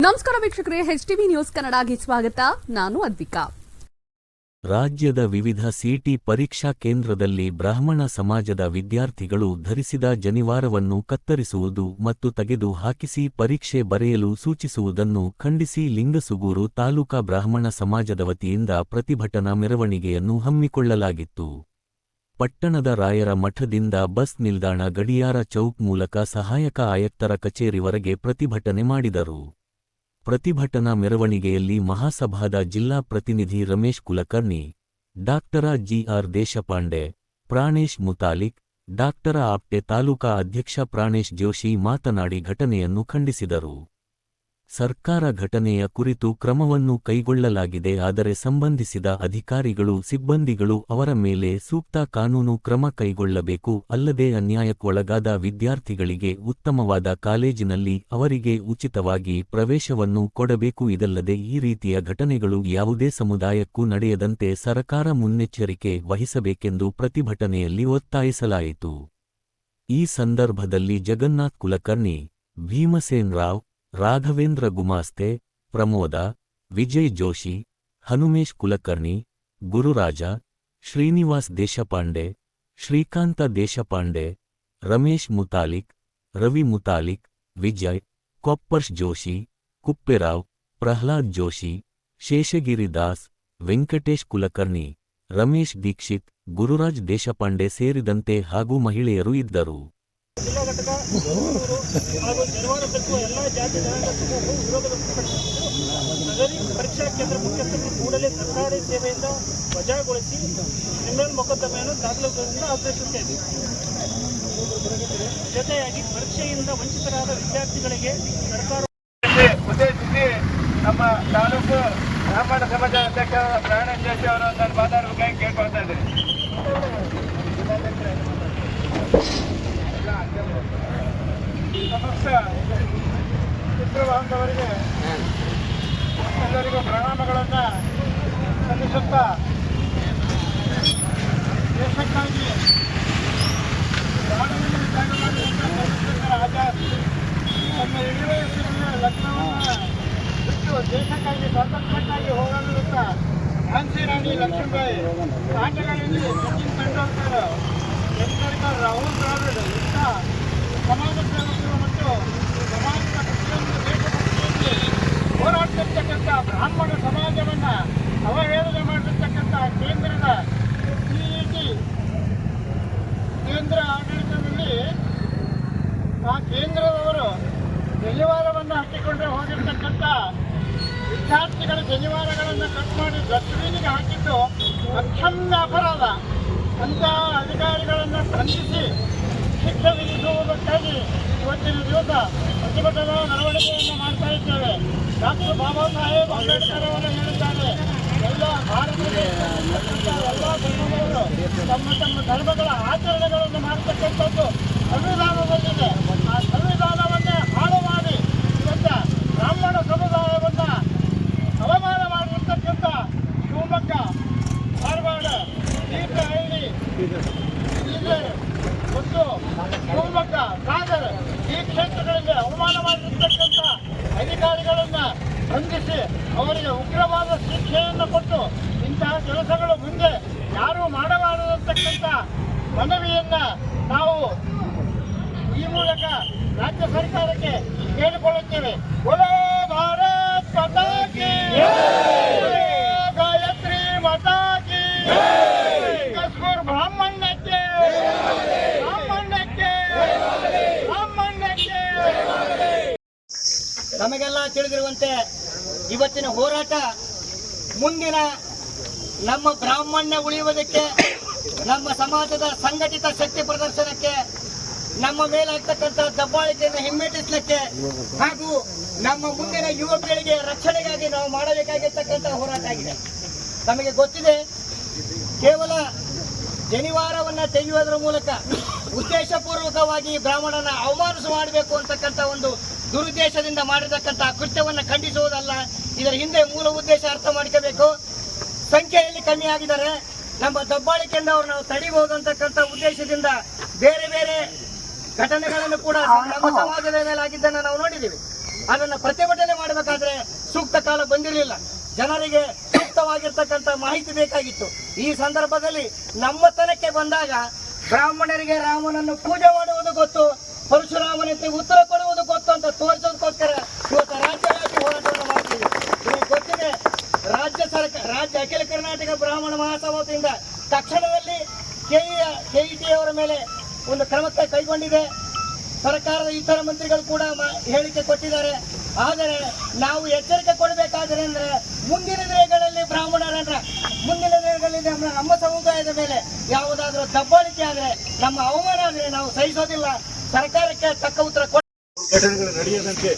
ನಮಸ್ಕಾರ ವೀಕ್ಷಕರೇ H TV news ಕನ್ನಡಗೆ ಸ್ವಾಗತ. ನಾನು ಅದ್ವಿಕಾ. ರಾಜ್ಯದ ವಿವಿಧ ಸಿಟಿ ಪರೀಕ್ಷಾ ಕೇಂದ್ರದಲ್ಲಿ ಬ್ರಾಹ್ಮಣ ಸಮಾಜದ ವಿದ್ಯಾರ್ಥಿಗಳು ಧರಿಸಿದ ಜನಿವಾರವನ್ನು ಕತ್ತರಿಸುವುದು ಮತ್ತು ತೆಗೆದು ಹಾಕಿಸಿ ಪರೀಕ್ಷೆ ಬರೆಯಲು ಸೂಚಿಸುವುದನ್ನು ಖಂಡಿಸಿ ಲಿಂಗಸುಗೂರು ತಾಲೂಕಾ ಬ್ರಾಹ್ಮಣ ಸಮಾಜದ ವತಿಯಿಂದ ಪ್ರತಿಭಟನಾ ಮೆರವಣಿಗೆಯನ್ನು ಹಮ್ಮಿಕೊಳ್ಳಲಾಗಿತ್ತು. ಪಟ್ಟಣದ ರಾಯರ ಮಠದಿಂದ ಬಸ್ ನಿಲ್ದಾಣ ಗಡಿಯಾರ ಚೌಕ್ ಮೂಲಕ ಸಹಾಯಕ ಆಯುಕ್ತರ ಕಚೇರಿವರೆಗೆ ಪ್ರತಿಭಟನೆ ಮಾಡಿದರು. ಪ್ರತಿಭಟನಾ ಮೆರವಣಿಗೆಯಲ್ಲಿ ಮಹಾಸಭಾದ ಜಿಲ್ಲಾ ಪ್ರತಿನಿಧಿ Ramesh Kulkarni, doctor G R Deshpande, Pranesh Mutalik, doctor Apte taluka ಅಧ್ಯಕ್ಷ ಪ್ರಾಣೇಶ್ ಜೋಶಿ ಮಾತನಾಡಿ ಘಟನೆಯನ್ನು ಖಂಡಿಸಿದರು. ಸರ್ಕಾರ ಘಟನೆಯ ಕುರಿತು ಕ್ರಮವನ್ನು ಕೈಗೊಳ್ಳಲಾಗಿದೆ. ಆದರೆ ಸಂಬಂಧಿಸಿದ ಅಧಿಕಾರಿಗಳು, ಸಿಬ್ಬಂದಿಗಳು ಅವರ ಮೇಲೆ ಸೂಕ್ತ ಕಾನೂನು ಕ್ರಮ ಕೈಗೊಳ್ಳಬೇಕು. ಅಲ್ಲದೆ ಅನ್ಯಾಯಕ್ಕೊಳಗಾದ ವಿದ್ಯಾರ್ಥಿಗಳಿಗೆ ಉತ್ತಮವಾದ ಕಾಲೇಜಿನಲ್ಲಿ ಅವರಿಗೆ ಉಚಿತವಾಗಿ ಪ್ರವೇಶವನ್ನು ಕೊಡಬೇಕು. ಇದಲ್ಲದೆ ಈ ರೀತಿಯ ಘಟನೆಗಳು ಯಾವುದೇ ಸಮುದಾಯಕ್ಕೂ ನಡೆಯದಂತೆ ಸರಕಾರ ಮುನ್ನೆಚ್ಚರಿಕೆ ವಹಿಸಬೇಕೆಂದು ಪ್ರತಿಭಟನೆಯಲ್ಲಿ ಒತ್ತಾಯಿಸಲಾಯಿತು. ಈ ಸಂದರ್ಭದಲ್ಲಿ ಜಗನ್ನಾಥ್ ಕುಲಕರ್ಣಿ, ಭೀಮಸೇನ್ ರಾವ್ ರಾಘವೇಂದ್ರ ಗುಮಾಸ್ತೆ, ಪ್ರಮೋದ, ವಿಜಯ್ ಜೋಶಿ, ಹನುಮೇಶ್ ಕುಲಕರ್ಣಿ, ಗುರುರಾಜ, ಶ್ರೀನಿವಾಸ್ ದೇಶಪಾಂಡೆ, ಶ್ರೀಕಾಂತ ದೇಶಪಾಂಡೆ, ರಮೇಶ್ ಮುತಾಲಿಕ್, ರವಿ ಮುತಾಲಿಕ್, ವಿಜಯ್ ಕೊಪ್ಪರ್ಶ್ ಜೋಶಿ, ಕುಪ್ಪೆರಾವ್, ಪ್ರಹ್ಲಾದ್ ಜೋಶಿ, ಶೇಷಗಿರಿ ದಾಸ್, ವೆಂಕಟೇಶ್ ಕುಲಕರ್ಣಿ, ರಮೇಶ್ ದೀಕ್ಷಿತ್, ಗುರುರಾಜ್ ದೇಶಪಾಂಡೆ ಸೇರಿದಂತೆ ಹಾಗೂ ಮಹಿಳೆಯರು ಇದ್ದರು. ಬೆಂಗಳೂರು, ಹಾಗೂ ತಲುಪುವ ಎಲ್ಲ ಜಾತಿ ಜನಾಂಗಕ್ಕೂ ಪರೀಕ್ಷಾ ಕೇಂದ್ರ ಮುಖ್ಯಸ್ಥರು ಕೂಡಲೇ ಸರ್ಕಾರಿ ಸೇವೆಯಿಂದ ವಜಾಗೊಳಿಸಿ ಕ್ರಿಮಿನಲ್ ಮೊಕದ್ದಮೆಯನ್ನು ದಾಖಲುಗಳಿಂದ ಆಗ್ರಹಿಸುತ್ತೇವೆ ಜೊತೆಯಾಗಿ ಪರೀಕ್ಷೆಯಿಂದ ವಂಚಿತರಾದ ವಿದ್ಯಾರ್ಥಿಗಳಿಗೆ ಸರ್ಕಾರ ಉದ್ದೇಶಿಸಿ ನಮ್ಮ ತಾಲೂಕು ಬ್ರಾಹ್ಮಣ ಸಮಾಜ ಅಧ್ಯಕ್ಷ ಪ್ರಾಣ ಜೋಶಿ ಅವರು ಸಮಸ್ತ ಚಿತ್ರವಾಹಕವರಿಗೆ ಎಲ್ಲರಿಗೂ ಪ್ರಣಾಮಗಳನ್ನು ಸಲ್ಲಿಸುತ್ತಾ ದೇಶಕ್ಕಾಗಿ ಆಜಾದ್. ತಮ್ಮ ಇಳಿ ವಯಸ್ಸಿನಲ್ಲಿ ಲಗ್ನವನ್ನು ಬಿಟ್ಟು ದೇಶಕ್ಕಾಗಿ ಸ್ವಾತಂತ್ರ್ಯಕ್ಕಾಗಿ ಹೋರಾಡುತ್ತ ಝಾನ್ಸಿ ರಾಣಿ ಲಕ್ಷ್ಮೀಬಾಯಿ ಆಟಗಳಲ್ಲಿ ಜನಿವಾರಗಳನ್ನು ಕಟ್ ಮಾಡಿ ಡಸ್ಟ್ಬಿನ್ಗೆ ಹಾಕಿದ್ದು ಅತ್ಯಂತ ಅಪರಾಧ. ಅಂತ ಅಧಿಕಾರಿಗಳನ್ನು ಖಂಡಿಸಿ ಶಿಕ್ಷೆ ವಿಧಿಸುವುದಕ್ಕಾಗಿ ಇವತ್ತಿನ ದಿವಸ ಪ್ರತಿಭಟನಾ ನಡವಳಿಕೆಯನ್ನು ಮಾಡ್ತಾ ಇದ್ದೇವೆ. ಡಾಕ್ಟರ್ ಬಾಬಾ ಸಾಹೇಬ್ ಅಂಬೇಡ್ಕರ್ ಅವರು ಹೇಳಿದ್ದಾರೆ, ಎಲ್ಲ ಭಾರತದಲ್ಲಿ ಎಲ್ಲ ಧರ್ಮಗಳು ತಮ್ಮ ತಮ್ಮ ಧರ್ಮಗಳ ಆಚರಣೆಗಳನ್ನು ಮಾಡತಕ್ಕಂಥದ್ದು ಸಂವಿಧಾನದಲ್ಲಿದೆ ಆ ಸಂವಿಧಾನವನ್ನೇ ಹಾಳು ಮಾಡಿ ಇವತ್ತ ಬ್ರಾಹ್ಮಣ ಸಮುದಾಯವನ್ನ ಅವಮಾನ ಮಾಡಿರ್ತಕ್ಕಂಥ ಶಿವಮೊಗ್ಗ ಧಾರವಾಡ ತೀರ್ಥಹಳ್ಳಿ ಬೀದರ್ ಮತ್ತು ಶಿವಮೊಗ್ಗ ಸಾಗರ ಈ ಕ್ಷೇತ್ರಗಳಲ್ಲಿ ಅವಮಾನ ಮಾಡಿರ್ತಕ್ಕಂಥ ಅಧಿಕಾರಿಗಳನ್ನು ಬಂಧಿಸಿ ಅವರಿಗೆ ಉಗ್ರವಾದ ಶಿಕ್ಷೆಯನ್ನು ಕೊಟ್ಟು ಇಂತಹ ಕೆಲಸಗಳು ಮುಂದೆ ಯಾರೂ ಮಾಡಬಾರದಂತಕ್ಕಂಥ ಮನವಿಯನ್ನ ನಾವು ಈ ಮೂಲಕ ರಾಜ್ಯ ಸರ್ಕಾರಕ್ಕೆ ಕೇಳಿಕೊಳ್ಳುತ್ತೇವೆ. ನಮಗೆಲ್ಲ ತಿಳಿದಿರುವಂತೆ ಇವತ್ತಿನ ಹೋರಾಟ ಮುಂದಿನ ನಮ್ಮ ಬ್ರಾಹ್ಮಣ್ಯ ಉಳಿಯುವುದಕ್ಕೆ, ನಮ್ಮ ಸಮಾಜದ ಸಂಘಟಿತ ಶಕ್ತಿ ಪ್ರದರ್ಶನಕ್ಕೆ, ನಮ್ಮ ಮೇಲಾಗ್ತಕ್ಕಂಥ ದಬ್ಬಾಳಿಕೆಯನ್ನು ಹಿಮ್ಮೆಟ್ಟಿಸಲಿಕ್ಕೆ ಹಾಗೂ ನಮ್ಮ ಮುಂದಿನ ಯುವ ಪೀಳಿಗೆ ರಕ್ಷಣೆಗಾಗಿ ನಾವು ಮಾಡಬೇಕಾಗಿರ್ತಕ್ಕಂಥ ಹೋರಾಟ ಆಗಿದೆ. ನಮಗೆ ಗೊತ್ತಿದೆ, ಕೇವಲ ಜನಿವಾರವನ್ನು ತೆಗೆಯುವುದರ ಮೂಲಕ ಉದ್ದೇಶಪೂರ್ವಕವಾಗಿ ಬ್ರಾಹ್ಮಣನ ಅವಮಾನಿಸ ಮಾಡಬೇಕು ಅಂತಕ್ಕಂಥ ಒಂದು ದುರುದ್ದೇಶದಿಂದ ಮಾಡಿರತಕ್ಕಂತಹ ಕೃತ್ಯವನ್ನು ಖಂಡಿಸುವುದಲ್ಲ. ಇದರ ಹಿಂದೆ ಮೂಲ ಉದ್ದೇಶ ಅರ್ಥ ಮಾಡ್ಕೋಬೇಕು. ಸಂಖ್ಯೆಯಲ್ಲಿ ಕಮ್ಮಿ ಆಗಿದ್ದಾರೆ ನಮ್ಮ ದಬ್ಬಾಳಿಕೆಯಿಂದ ಅವ್ರು ನಾವು ತಡಿಬಹುದು ಅಂತಕ್ಕಂಥ ಉದ್ದೇಶದಿಂದ ಬೇರೆ ಬೇರೆ ಘಟನೆಗಳನ್ನು ಕೂಡ ನಮ್ಮ ಸಮಾಜದ ಮೇಲೆ ಆಗಿದ್ದನ್ನು ನಾವು ನೋಡಿದ್ದೀವಿ. ಅದನ್ನು ಪ್ರತಿಭಟನೆ ಮಾಡಬೇಕಾದ್ರೆ ಸೂಕ್ತ ಕಾಲ ಬಂದಿರಲಿಲ್ಲ. ಜನರಿಗೆ ಸೂಕ್ತವಾಗಿರ್ತಕ್ಕಂಥ ಮಾಹಿತಿ ಬೇಕಾಗಿತ್ತು. ಈ ಸಂದರ್ಭದಲ್ಲಿ ನಮ್ಮತನಕ್ಕೆ ಬಂದಾಗ ಬ್ರಾಹ್ಮಣರಿಗೆ ರಾಮನನ್ನು ಪೂಜೆ ಮಾಡುವುದು ಗೊತ್ತು, ಪರಶುರಾಮನಂತೆ ಉತ್ತರ ಕೊಡುವುದು ತೋರಿಸೋದಕ್ಕೋಸ್ಕರ ಇವತ್ತು ರಾಜ್ಯವ್ಯಾಪಿ ಹೋರಾಟವನ್ನು ಮಾಡ್ತೀವಿ. ನಿಮಗೆ ಗೊತ್ತಿದೆ, ರಾಜ್ಯ ಸರ್ಕಾರ ರಾಜ್ಯ ಅಖಿಲ ಕರ್ನಾಟಕ ಬ್ರಾಹ್ಮಣ ಮಹಾಸಭಾದಿಂದ ತಕ್ಷಣದಲ್ಲಿ ಕೆಇ ಕೆಇಟಿ ಅವರ ಮೇಲೆ ಒಂದು ಕ್ರಮಕ್ಕೆ ಕೈಗೊಂಡಿದೆ. ಸರ್ಕಾರದ ಇತರ ಮಂತ್ರಿಗಳು ಕೂಡ ಹೇಳಿಕೆ ಕೊಟ್ಟಿದ್ದಾರೆ. ಆದರೆ ನಾವು ಎಚ್ಚರಿಕೆ ಕೊಡಬೇಕಾದ್ರೆ ಅಂದ್ರೆ ಮುಂದಿನ ದಿನಗಳಲ್ಲಿ ಬ್ರಾಹ್ಮಣರನ್ನ, ಮುಂದಿನ ದಿನಗಳಲ್ಲಿ ನಮ್ಮ ಸಮುದಾಯದ ಮೇಲೆ ಯಾವುದಾದ್ರೂ ದಬ್ಬಾಳಿಕೆ ಆದರೆ, ನಮ್ಮ ಅವಮಾನ ಆದರೆ ನಾವು ಸಹಿಸೋದಿಲ್ಲ. ಸರ್ಕಾರಕ್ಕೆ ತಕ್ಕ ಉತ್ತರ ಕೊಡ ಘಟನೆಗಳು ನಡೆಯದಂತೆ